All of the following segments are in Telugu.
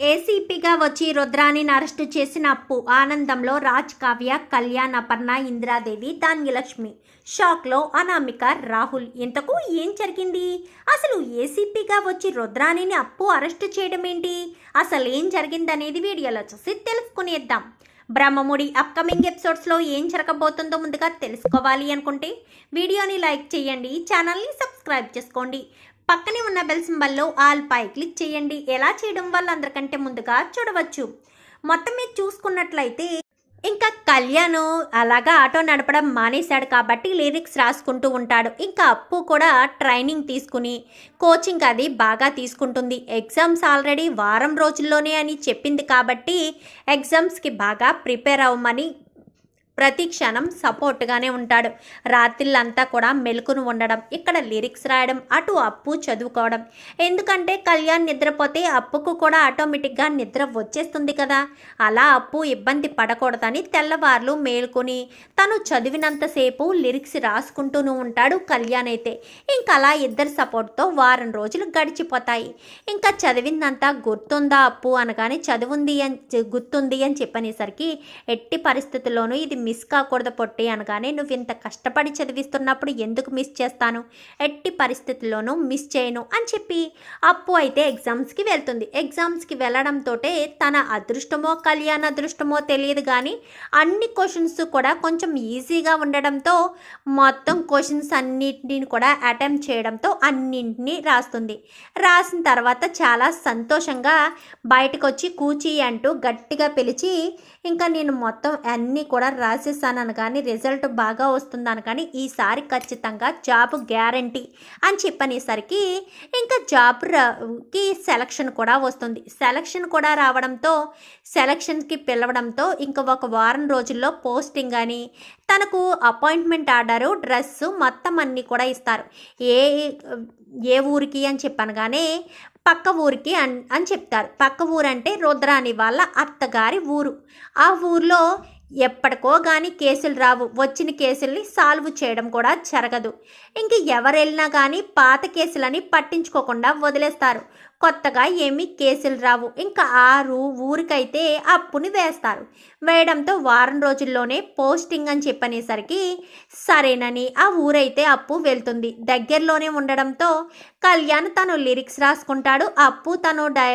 ఏసీపీగా వచ్చి రుద్రాని అరెస్టు చేసిన అప్పు ఆనందంలో రాజ్ కావ్య కళ్యాణ్ అపర్ణ ఇందిరాదేవి ధాన్యలక్ష్మి. షాక్లో అనామిక రాహుల్. ఇంతకు ఏం జరిగింది? అసలు ఏసీపీగా వచ్చి రుద్రాణిని అప్పు అరెస్టు చేయడం ఏంటి అసలు ఏం జరిగిందనేది వీడియోలో చూసి తెలుసుకునేద్దాం. బ్రహ్మముడి అప్కమింగ్ ఎపిసోడ్స్లో ఏం జరగబోతుందో ముందుగా తెలుసుకోవాలి అనుకుంటే వీడియోని లైక్ చేయండి ఛానల్ని సబ్స్క్రైబ్ చేసుకోండి. పక్కనే ఉన్న బెల్ సింబల్లో ఆల్ పై క్లిక్ చేయండి. ఎలా చేయడం వల్ల అందరికంటే ముందుగా చూడవచ్చు. మొత్తం మీద చూసుకున్నట్లయితే ఇంకా కళ్యాణ్ అలాగా ఆటో నడపడం మానేశాడు కాబట్టి లిరిక్స్ రాసుకుంటూ ఉంటాడు. ఇంకా అప్పు కూడా ట్రైనింగ్ తీసుకుని కోచింగ్ అది బాగా తీసుకుంటుంది. ఎగ్జామ్స్ ఆల్రెడీ వారం రోజుల్లోనే అని చెప్పింది కాబట్టి ఎగ్జామ్స్కి బాగా ప్రిపేర్ అవ్వమని ప్రతి క్షణం సపోర్ట్గానే ఉంటాడు. రాత్రిళ్ళంతా కూడా మెలకును ఉండడం ఇక్కడ లిరిక్స్ రాయడం అటు అప్పు చదువుకోవడం. ఎందుకంటే కళ్యాణ్ నిద్రపోతే అప్పుకు కూడా ఆటోమేటిక్గా నిద్ర వచ్చేస్తుంది కదా. అలా అప్పు ఇబ్బంది పడకూడదని తెల్లవార్లు మేల్కొని తను చదివినంతసేపు లిరిక్స్ రాసుకుంటూనే ఉంటాడు కళ్యాణ్ అయితే. ఇంకా అలా ఇద్దరు సపోర్ట్తో వారం రోజులు గడిచిపోతాయి. ఇంకా చదివిందంతా గుర్తుందా అప్పు అనగానే చదువుంది అని గుర్తుంది అని చెప్పనేసరికి ఎట్టి పరిస్థితుల్లోనూ ఇది మిస్ కాకూడదు పొట్టి అనగానే నువ్వు ఇంత కష్టపడి చదివిస్తున్నప్పుడు ఎందుకు మిస్ చేస్తాను? ఎట్టి పరిస్థితుల్లోనూ మిస్ చేయను అని చెప్పి అప్పు అయితే ఎగ్జామ్స్కి వెళ్తుంది. ఎగ్జామ్స్కి వెళ్ళడంతో తన అదృష్టమో కళ్యాణ అదృష్టమో తెలియదు కానీ అన్ని క్వశ్చన్స్ కూడా కొంచెం ఈజీగా ఉండడంతో మొత్తం క్వశ్చన్స్ అన్నింటిని కూడా అటెంప్ట్ చేయడంతో అన్నింటినీ రాస్తుంది. రాసిన తర్వాత చాలా సంతోషంగా బయటకు వచ్చి కూచి అంటూ గట్టిగా పిలిచి ఇంకా నేను మొత్తం అన్నీ కూడా రా రాసేసాను కానీ రిజల్ట్ బాగా వస్తుందని కానీ ఈసారి ఖచ్చితంగా జాబ్ గ్యారంటీ అని చెప్పనేసరికి ఇంకా జాబ్కి సెలక్షన్ కూడా వస్తుంది. సెలక్షన్ కూడా రావడంతో సెలక్షన్కి పిలవడంతో ఇంకా ఒక వారం రోజుల్లో పోస్టింగ్ అని తనకు అపాయింట్మెంట్ ఆర్డరు డ్రెస్సు మొత్తం అన్నీ కూడా ఇస్తారు. ఏ ఏ ఊరికి అని చెప్పనగానే పక్క ఊరికి అన్ అని చెప్తారు. పక్క ఊరు అంటే రుద్రాని వాళ్ళ అత్తగారి ఊరు. ఆ ఊర్లో ఎప్పటికో కానీ కేసులు రావు. వచ్చిన కేసుల్ని సాల్వ్ చేయడం కూడా జరగదు. ఇంక ఎవరు వెళ్ళినా కానీ పాత కేసులని పట్టించుకోకుండా వదిలేస్తారు. కొత్తగా ఏమీ కేసులు రావు. ఇంకా ఆరు ఊరికైతే అప్పుని వేస్తారు. వేయడంతో వారం రోజుల్లోనే పోస్టింగ్ అని చెప్పనేసరికి సరేనని ఆ ఊరైతే అప్పు వెళ్తుంది. దగ్గరలోనే ఉండడంతో కళ్యాణ్ తను లిరిక్స్ రాసుకుంటాడు. అప్పు తను డై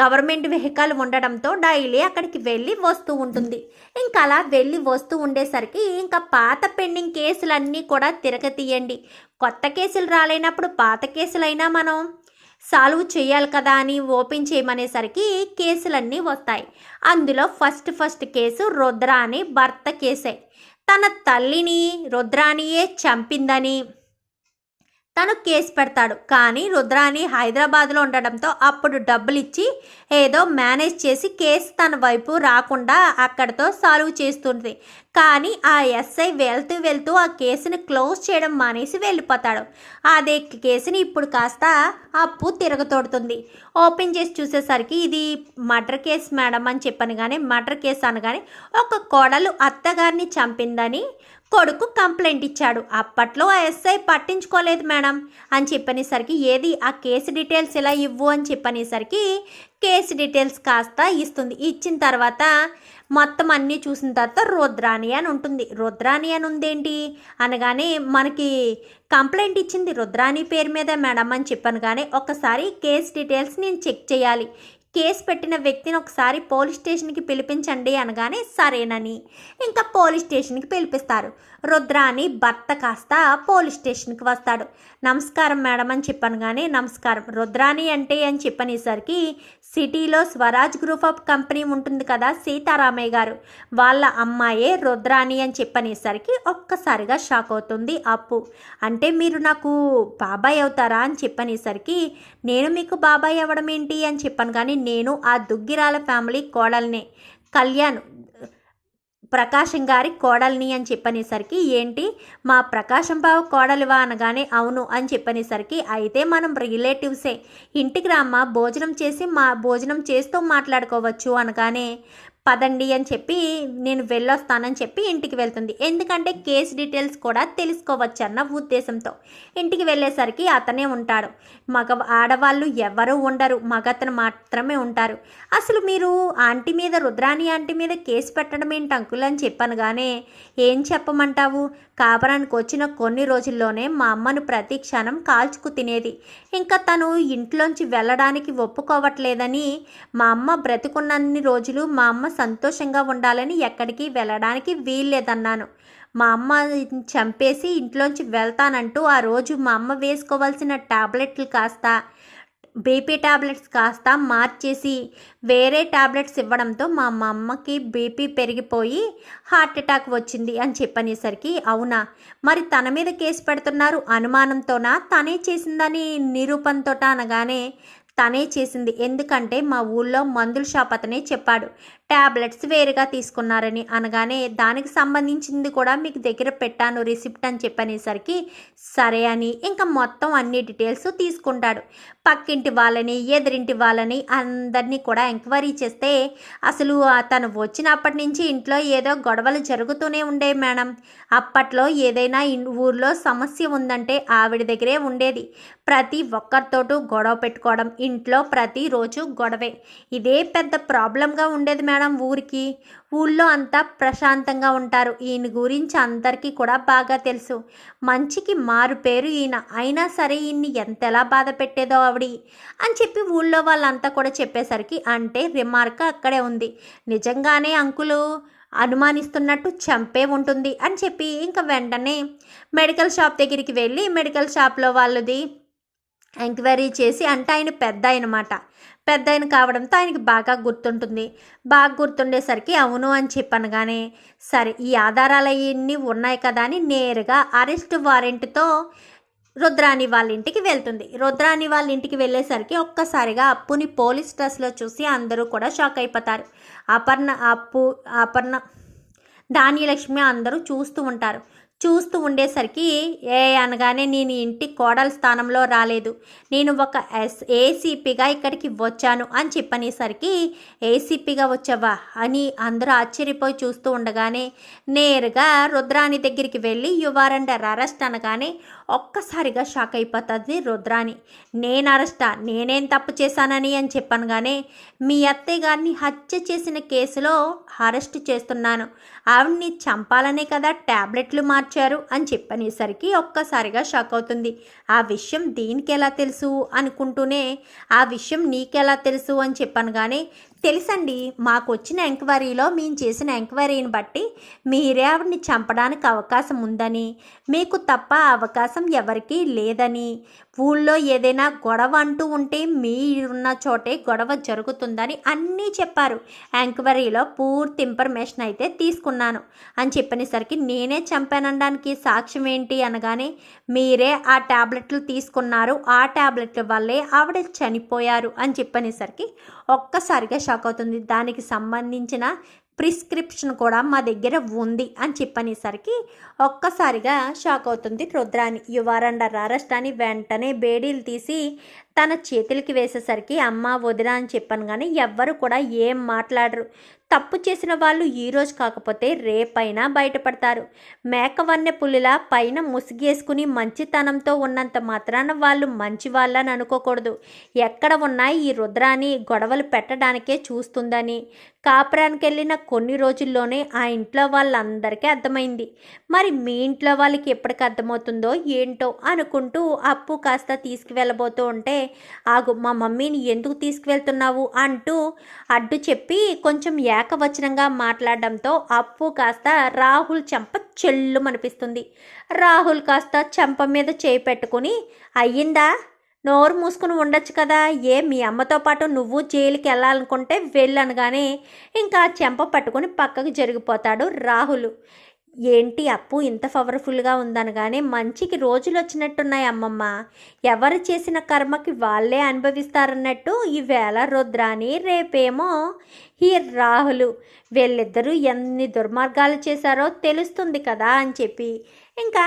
గవర్నమెంట్ వెహికల్ ఉండడంతో డైలీ అక్కడికి వెళ్ళి వస్తూ ఉంటుంది. ఇంకా అలా వెళ్ళి వస్తూ ఉండేసరికి ఇంకా పాత పెండింగ్ కేసులన్నీ కూడా తిరగతీయండి. కొత్త కేసులు రాలేనప్పుడు పాత కేసులైనా మనం సాల్వ్ చేయాలి కదా అని ఓపెన్ చేయమనేసరికి కేసులన్నీ వస్తాయి. అందులో ఫస్ట్ ఫస్ట్ కేసు రుద్రాని భర్త కేసే. తన తల్లిని రుద్రానియే చంపిందని తను కేసు పెడతాడు. కానీ రుద్రాని హైదరాబాద్లో ఉండడంతో అప్పుడు డబ్బులు ఇచ్చి ఏదో మేనేజ్ చేసి కేసు తన వైపు రాకుండా అక్కడితో సాల్వ్ చేస్తుంది. కానీ ఆ ఎస్ఐ వెళ్తూ వెళ్తూ ఆ కేసుని క్లోజ్ చేయడం మానేసి వెళ్ళిపోతాడు. అదే కేసుని ఇప్పుడు కాస్త అప్పు తిరగతోడుతుంది. ఓపెన్ చేసి చూసేసరికి ఇది మర్డర్ కేసు మేడం అని చెప్పాను కానీ మర్డర్ కేసు అనగానే ఒక కోడలు అత్తగారిని చంపిందని కొడుకు కంప్లైంట్ ఇచ్చాడు. అప్పట్లో ఆ ఎస్ఐ పట్టించుకోలేదు మేడం అని చెప్పనేసరికి ఏది ఆ కేసు డీటెయిల్స్ ఇలా ఇవ్వు అని చెప్పనేసరికి కేసు డీటెయిల్స్ కాస్త ఇస్తుంది. ఇచ్చిన తర్వాత మొత్తం అన్నీ చూసిన తర్వాత రుద్రాణి అని ఉంటుంది. రుద్రాణి అని ఉందేంటి? అనగానే మనకి కంప్లైంట్ ఇచ్చింది రుద్రాణి పేరు మీద మేడం అని చెప్పాను కానీ ఒకసారి కేసు డీటెయిల్స్ నేను చెక్ చేయాలి. కేసు పెట్టిన వ్యక్తిని ఒకసారి పోలీస్ స్టేషన్కి పిలిపించండి అనగానే సరేనని. ఇంకా పోలీస్ స్టేషన్కి పిలిపిస్తారు. రుద్రాని భర్త కాస్త పోలీస్ స్టేషన్కి వస్తాడు. నమస్కారం మేడం అని చెప్పాను కానీ నమస్కారం. రుద్రాని అంటే అని చెప్పనేసరికి సిటీలో స్వరాజ్ గ్రూప్ ఆఫ్ కంపెనీ ఉంటుంది కదా సీతారామయ్య గారు. వాళ్ళ అమ్మాయే రుద్రాని అని చెప్పనేసరికి ఒక్కసారిగా షాక్ అవుతుంది అప్పు. అంటే మీరు నాకు బాబాయ్ అవుతారా అని చెప్పనేసరికి నేను మీకు బాబాయ్ అవ్వడం ఏంటి అని చెప్పాను కానీ నేను ఆ దుగ్గిరాల ఫ్యామిలీ కోడల్నే. కళ్యాణ్ ప్రకాశం గారి కోడల్ని అని చెప్పనేసరికి ఏంటి? మా ప్రకాశం బావ కోడలివా అనగానే అవును అని చెప్పనేసరికి అయితే మనం రిలేటివ్సే. ఇంటికి రామ్మ భోజనం చేసి మా భోజనం చేస్తూ మాట్లాడుకోవచ్చు అనగానే పదండి అని చెప్పి నేను వెళ్ళొస్తానని చెప్పి ఇంటికి వెళ్తుంది. ఎందుకంటే కేసు డీటెయిల్స్ కూడా తెలుసుకోవచ్చు అన్న ఉద్దేశంతో ఇంటికి వెళ్ళేసరికి అతనే ఉంటాడు. మగ ఆడవాళ్ళు ఎవరు ఉండరు. మగతను మాత్రమే ఉంటారు. అసలు మీరు ఆంటీ మీద రుద్రాణి ఆంటీ మీద కేసు పెట్టడం ఏంటి అంకుల్ అని చెప్పాను కానీ ఏం చెప్పమంటావు? కాపురానికి వచ్చిన కొన్ని రోజుల్లోనే మా అమ్మను ప్రతి క్షణం కాల్చుకు తినేది. ఇంకా తను ఇంట్లోంచి వెళ్ళడానికి ఒప్పుకోవట్లేదని మా అమ్మ బ్రతికున్నన్ని రోజులు మా అమ్మ సంతోషంగా ఉండాలని ఎక్కడికి వెళ్ళడానికి వీల్లేదన్నాను. మా అమ్మ చంపేసి ఇంట్లోంచి వెళ్తానంటూ ఆ రోజు మా అమ్మ వేసుకోవాల్సిన టాబ్లెట్లు కాస్త బీపీ టాబ్లెట్స్ కాస్త మార్చేసి వేరే టాబ్లెట్స్ ఇవ్వడంతో మా మా అమ్మకి బీపీ పెరిగిపోయి హార్ట్ అటాక్ వచ్చింది అని చెప్పనేసరికి అవునా? మరి తన మీద కేసు పెడుతున్నారు అనుమానంతోనా? తనే చేసిందని నిరూపణతోట అనగానే తనే చేసింది. ఎందుకంటే మా ఊళ్ళో మందుల షాప్ అతనే చెప్పాడు. ట్యాబ్లెట్స్ వేరుగా తీసుకున్నారని అనగానే దానికి సంబంధించింది కూడా మీకు దగ్గర పెట్టాను రిసిప్ట్ అని చెప్పనేసరికి సరే అని ఇంకా మొత్తం అన్ని డీటెయిల్స్ తీసుకుంటాడు. పక్కింటి వాళ్ళని ఎదురింటి వాళ్ళని అందరినీ కూడా ఎంక్వైరీ చేస్తే అసలు తను వచ్చినప్పటి నుంచి ఇంట్లో ఏదో గొడవలు జరుగుతూనే ఉండే మేడం. అప్పట్లో ఏదైనా ఊర్లో సమస్య ఉందంటే ఆవిడ దగ్గరే ఉండేది. ప్రతి ఒక్కరితోటూ గొడవ పెట్టుకోవడం ఇంట్లో ప్రతిరోజు గొడవే. ఇదే పెద్ద ప్రాబ్లంగా ఉండేది మేడం. ఊరికి ఊళ్ళో అంతా ప్రశాంతంగా ఉంటారు. ఈయన గురించి అందరికీ కూడా బాగా తెలుసు. మంచికి మారు పేరు ఈయన. అయినా సరే ఈయన్ని ఎంతెలా బాధ పెట్టేదో ఆవిడ. అని చెప్పి ఊళ్ళో వాళ్ళంతా కూడా చెప్పేసరికి అంటే రిమార్క్ అక్కడే ఉంది. నిజంగానే అంకులు అనుమానిస్తున్నట్టు చంపే ఉంటుంది అని చెప్పి ఇంకా వెంటనే మెడికల్ షాప్ దగ్గరికి వెళ్ళి మెడికల్ షాప్లో వాళ్ళది ఎంక్వైరీ చేసి అంటే ఆయన పెద్ద అనమాట పెద్ద ఆయన కావడంతో ఆయనకి బాగా గుర్తుంటుంది. బాగా గుర్తుండేసరికి అవును అని చెప్పనగానే సరే ఈ ఆధారాలు అవన్నీ ఉన్నాయి కదా అని నేరుగా అరెస్ట్ వారెంట్తో రుద్రాణి వాళ్ళ ఇంటికి వెళ్తుంది. రుద్రాణి వాళ్ళ ఇంటికి వెళ్ళేసరికి ఒక్కసారిగా అప్పుని పోలీస్ డ్రెస్లో చూసి అందరూ కూడా షాక్ అయిపోతారు. అపర్ణ అప్పు అపర్ణ ధాన్యలక్ష్మి అందరూ చూస్తూ ఉంటారు. చూస్తూ ఉండేసరికి ఏ అనగానే నేను ఇంటి కోడల స్థానంలో రాలేదు. నేను ఒక ఎస్ ఏసీపీగా ఇక్కడికి వచ్చాను అని చెప్పనేసరికి ఏసీపీగా వచ్చావా అని అందరూ ఆశ్చర్యపోయి చూస్తూ ఉండగానే నేరుగా రుద్రాణి దగ్గరికి వెళ్ళి యువారండర్ అరెస్ట్ అనగానే ఒక్కసారిగా షాక్ అయిపోతుంది రుద్రాణి. నేను అరెస్టా? నేనేం తప్పు చేశానని? అని చెప్పనగానే మీ అత్తయ్య గారిని హత్య చేసిన కేసులో అరెస్ట్ చేస్తున్నాను. ఆవిడ్ని చంపాలనే కదా ట్యాబ్లెట్లు మార్చారు? అని చెప్పనేసరికి ఒక్కసారిగా షాక్ అవుతుంది. ఆ విషయం దీనికి ఎలా తెలుసు? అనుకుంటూనే ఆ విషయం నీకెలా తెలుసు? అని చెప్పాను కానీ తెలుసండి మాకు వచ్చిన ఎంక్వైరీలో మేము చేసిన ఎంక్వైరీని బట్టి మీరే ఆవిడని చంపడానికి అవకాశం ఉందని మీకు తప్ప అవకాశం ఎవరికీ లేదని ఊళ్ళో ఏదైనా గొడవ అంటూ ఉంటే మీరున్న చోటే గొడవ జరుగుతుందని అన్నీ చెప్పారు. ఎంక్వైరీలో పూర్తి ఇన్ఫర్మేషన్ అయితే తీసుకున్నాను. అని చెప్పనేసరికి నేనే చంపానడానికి సాక్ష్యం ఏంటి అనగానే మీరే ఆ ట్యాబ్లెట్లు తీసుకున్నారు. ఆ ట్యాబ్లెట్ల వల్లే ఆవిడ చనిపోయారు అని చెప్పనేసరికి ఒక్కసారిగా షాక్ అవుతుంది. దానికి సంబంధించిన ప్రిస్క్రిప్షన్ కూడా మా దగ్గర ఉంది అని చెప్పనేసరికి ఒక్కసారిగా షాక్ అవుతుంది రుద్రాని. యువర్ అండర్ అరెస్ట్ అని వెంటనే బేడీలు తీసి తన చేతులకి వేసేసరికి అమ్మ వదిన అని చెప్పాను కానీ ఎవ్వరు కూడా ఏం మాట్లాడరు. తప్పు చేసిన వాళ్ళు ఈరోజు కాకపోతే రేపైనా బయటపడతారు. మేకవన్నె పులిలా పైన ముసిగేసుకుని మంచితనంతో ఉన్నంత మాత్రాన వాళ్ళు మంచి వాళ్ళని అనుకోకూడదు. ఎక్కడ ఉన్నా ఈ రుద్రాని గొడవలు పెట్టడానికే చూస్తుందని. కాపురానికి వెళ్ళిన కొన్ని రోజుల్లోనే ఆ ఇంట్లో వాళ్ళందరికీ అర్థమైంది. మరి మీ ఇంట్లో వాళ్ళకి ఎప్పటికి అర్థమవుతుందో ఏంటో అనుకుంటూ అప్పు కాస్త తీసుకువెళ్ళబోతూ ఉంటే ఆగు మా మమ్మీని ఎందుకు తీసుకువెళ్తున్నావు? అంటూ అడ్డు చెప్పి కొంచెం ఏకవచనంగా మాట్లాడడంతో అప్పు కాస్త రాహుల్ చెంప చెల్లు అనిపిస్తుంది రాహుల్ కాస్త చెంప మీద చేయి పెట్టుకుని అయ్యిందా? నోరు మూసుకుని ఉండొచ్చు కదా. ఏ మీ అమ్మతో పాటు నువ్వు జైలుకి వెళ్ళాలనుకుంటే వెళ్ళనగానే ఇంకా చెంప పట్టుకొని పక్కకు జరిగిపోతాడు రాహుల్. ఏంటి అప్పు ఇంత పవర్ఫుల్గా ఉందనగానే మంచికి రోజులు వచ్చినట్టున్నాయి అమ్మమ్మ. ఎవరు చేసిన కర్మకి వాళ్ళే అనుభవిస్తారన్నట్టు ఈవేళ రుద్రాని రేపేమో ఈ రాహులు. వీళ్ళిద్దరూ ఎన్ని దుర్మార్గాలు చేశారో తెలుస్తుంది కదా అని చెప్పి. ఇంకా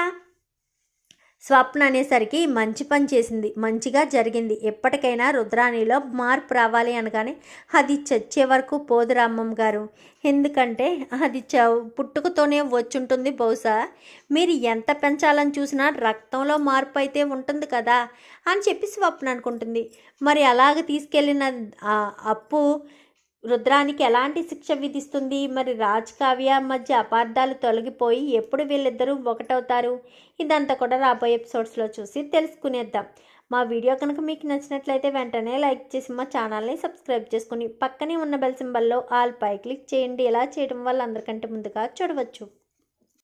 స్వప్న అనేసరికి మంచి పని చేసింది. మంచిగా జరిగింది. ఎప్పటికైనా రుద్రాణిలో మార్పు రావాలి అనగానే అది చచ్చే వరకు పోదు రామమ్మ గారు. ఎందుకంటే అది చ పుట్టుకతోనే వచ్చుంటుంది బహుశా. మీరు ఎంత పెంచాలని చూసినా రక్తంలో మార్పు అయితే ఉంటుంది కదా అని చెప్పి స్వప్న అనుకుంటుంది. మరి అలాగ తీసుకెళ్ళిన అప్పు రుద్రానికి ఎలాంటి శిక్ష విధిస్తుంది? మరి రాజ్ కావ్య మధ్య అపార్థాలు తొలగిపోయి ఎప్పుడు వీళ్ళిద్దరూ ఒకటవుతారు? ఇదంతా కూడా రాబోయే ఎపిసోడ్స్లో చూసి తెలుసుకునేద్దాం. మా వీడియో కనుక మీకు నచ్చినట్లయితే వెంటనే లైక్ చేసి మా ఛానల్ని సబ్స్క్రైబ్ చేసుకుని పక్కనే ఉన్న బెల్ సింబల్లో ఆల్ పై క్లిక్ చేయండి. ఇలా చేయడం వల్ల అందరికంటే ముందుగా చూడవచ్చు.